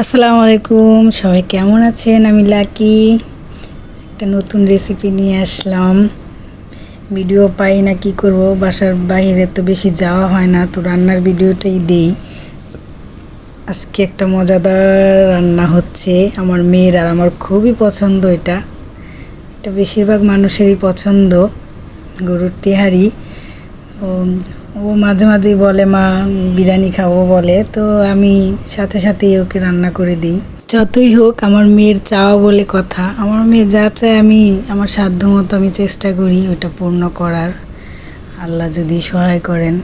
আসসালামু আলাইকুম, সবাই কেমন আছেন? আমি লাকি। একটা নতুন রেসিপি নিয়ে আসলাম। ভিডিও পাই না, কি করব? বাসার বাইরে তো বেশি যাওয়া হয় না, তো রান্নার ভিডিওটাই দেই। আজকে একটা মজাদার রান্না হচ্ছে, আমার মেয়ের আর আমার খুবই পছন্দ এটা। এটা বেশিরভাগ মানুষেরই পছন্দ, গরুর তেহারি। ও ও মাঝে মাঝেই বলে, মা, বিরিয়ানি খাব বলে। তো আমি সাথে সাথেই ওকে রান্না করে দিই। যতই হোক, আমার মেয়ের চাওয়া বলে কথা। আমার মেয়ে যা চায় আমি, আমার সাধ্য মতো আমি চেষ্টা করি ওটা পূর্ণ করার। আল্লাহ যদি সহায় করেন,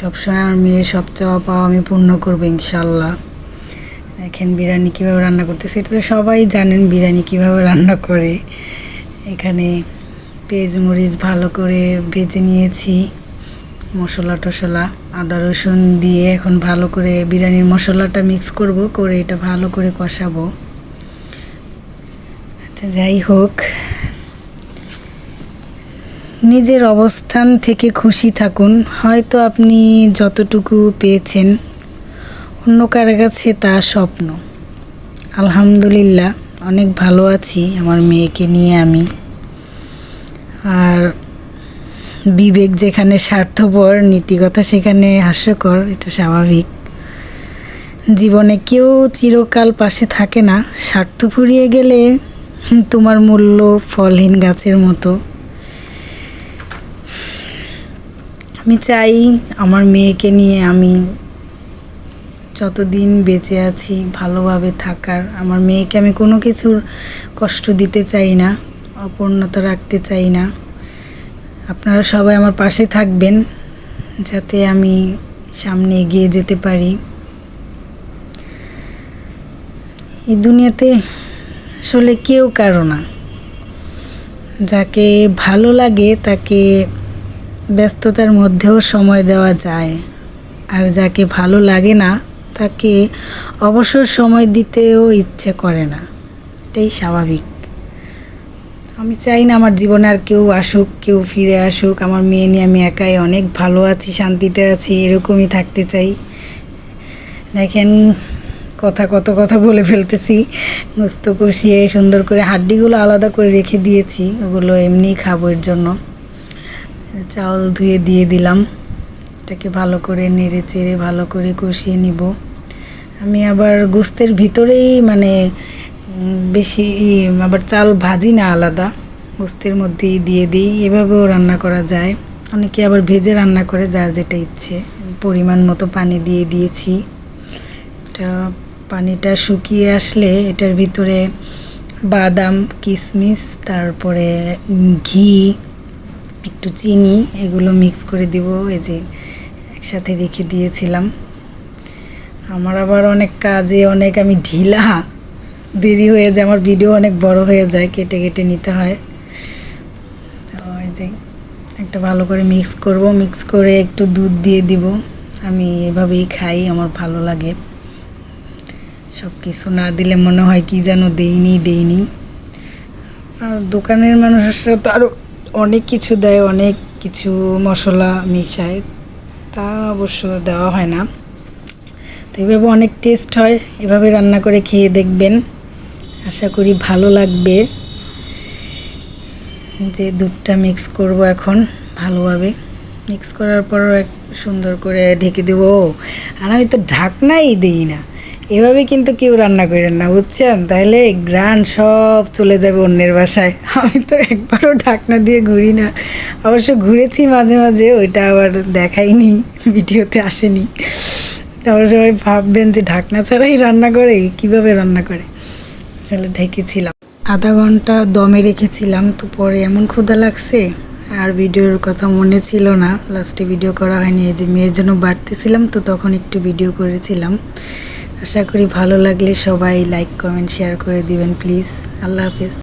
সবসময় আমার মেয়ের সব চাওয়া পাওয়া আমি পূর্ণ করব ইনশাল্লাহ দেখেন বিরিয়ানি কীভাবে রান্না করতেছে। এটা তো সবাই জানেন বিরিয়ানি কীভাবে রান্না করে। এখানে পেঁয়াজ মরিচ ভালো করে ভেজে নিয়েছি। মশলা টশলা, আদা, রসুন দিয়ে এখন ভালো করে বিরিয়ানির মশলাটা মিক্স করব, করে এটা ভালো করে কষাবো। আচ্ছা যাই হোক। নিজের অবস্থান থেকে খুশি থাকুন। হয়তো আপনি যতটুকু পেয়েছেন, অন্য কারও কাছে তা স্বপ্ন। আলহামদুলিল্লাহ, অনেক ভালো আছি আমার মেয়েকে নিয়ে আমি। আর বিবেক যেখানে স্বার্থপর, নীতিকথা সেখানে হাস্যকর, এটা স্বাভাবিক। জীবনে কেউ চিরকাল পাশে থাকে না। স্বার্থ ফুরিয়ে গেলে তোমার মূল্য ফলহীন গাছের মতো। আমি চাই আমার মেয়েকে নিয়ে আমি যতদিন বেঁচে আছি ভালোভাবে থাকার। আমার মেয়েকে আমি কোনো কিছুর কষ্ট দিতে চাই না, অপূর্ণতা রাখতে চাই না। আপনারা সবাই আমার পাশে থাকবেন যাতে আমি সামনে এগিয়ে যেতে পারি। এই দুনিয়াতে আসলে কেউ কারও না। যাকে ভালো লাগে তাকে ব্যস্ততার মধ্যেও সময় দেওয়া যায়। আর যাকে ভালো লাগে না, তাকে অবসর সময় দিতেও ইচ্ছে করে না। এটাই স্বাভাবিক। আমি চাই না আমার জীবনে আর কেউ আসুক, কেউ ফিরে আসুক। আমার মেয়ে নিয়ে আমি একাই অনেক ভালো আছি, শান্তিতে আছি, এরকমই থাকতে চাই। দেখেন, কথা কত কথা বলে ফেলতেছি। গোস্ত কষিয়ে সুন্দর করে হাড্ডিগুলো আলাদা করে রেখে দিয়েছি, ওগুলো এমনিই খাব এর জন্য। চাউল ধুয়ে দিয়ে দিলাম। এটাকে ভালো করে নেড়ে চেড়ে ভালো করে কষিয়ে নিব। আমি আবার গোস্তের ভিতরেই মানে বেশি আবার চাল ভাজি না আলাদা। গোস্তের মধ্যেই দিয়ে দিই, এভাবেও রান্না করা যায়। অনেকে আবার ভেজে রান্না করে যার যেটা ইচ্ছে। পরিমাণ মতো পানি দিয়ে দিয়েছি। এটা পানিটা শুকিয়ে আসলে এটার ভিতরে বাদাম কিশমিশ তারপরে ঘি, একটু চিনি, এগুলো মিক্স করে দিব। এই যে একসাথে রেখে দিয়েছিলাম। আমার আবার অনেক কাজে অনেক আমি ঢিলা। দেরি হয়ে যায়, আমার ভিডিও অনেক বড় হয়ে যায়, কেটে কেটে নিতে হয়। তো এই যে একটা ভালো করে মিক্স করব মিক্স করে একটু দুধ দিয়ে দিব। আমি এভাবেই খাই, আমার ভালো লাগে। সব কিছু না দিলে মনে হয় কি যেন দেইনি দেইনি। আর দোকানের মানুষের তো আরও অনেক কিছু দেয়, অনেক কিছু মশলা মিশায়, তা অবশ্য দেওয়া হয় না। তো এভাবে অনেক টেস্ট হয়, এভাবে রান্না করে খেয়ে দেখবেন। আশা করি ভালো লাগবে যে দুধটা মিক্স করব এখন ভালোভাবে। মিক্স করার পর এক সুন্দর করে ঢেকে দেব। আর আমি তো ঢাকনাই দিই না। এভাবে কিন্তু কেউ রান্না করেন না, বুঝছেন? তাহলে গ্রান সব চলে যাবে অন্যের বাসায়। আমি তো একবারও ঢাকনা দিয়ে ঘুরি না। অবশ্য ঘুরেছি মাঝে মাঝে, ওইটা আবার দেখাইনি, ভিডিওতে আসেনি। তারপর সবাই ভাববেন যে ঢাকনা ছাড়াই রান্না করে, কীভাবে রান্না করে? আসলে ঢেকেছিলাম। আধা ঘণ্টা দমে রেখেছিলাম, তো পরে এমন ক্ষুধা লাগছে, আর ভিডিওর কথা মনে ছিল না। লাস্টে ভিডিও করা হয়নি, এই যে মেয়ের জন্য বাড়তেছিলাম, তো তখন একটু ভিডিও করেছিলাম। আশা করি ভালো লাগলে সবাই লাইক কমেন্ট শেয়ার করে দিবেন প্লিজ আল্লাহ হাফিজ।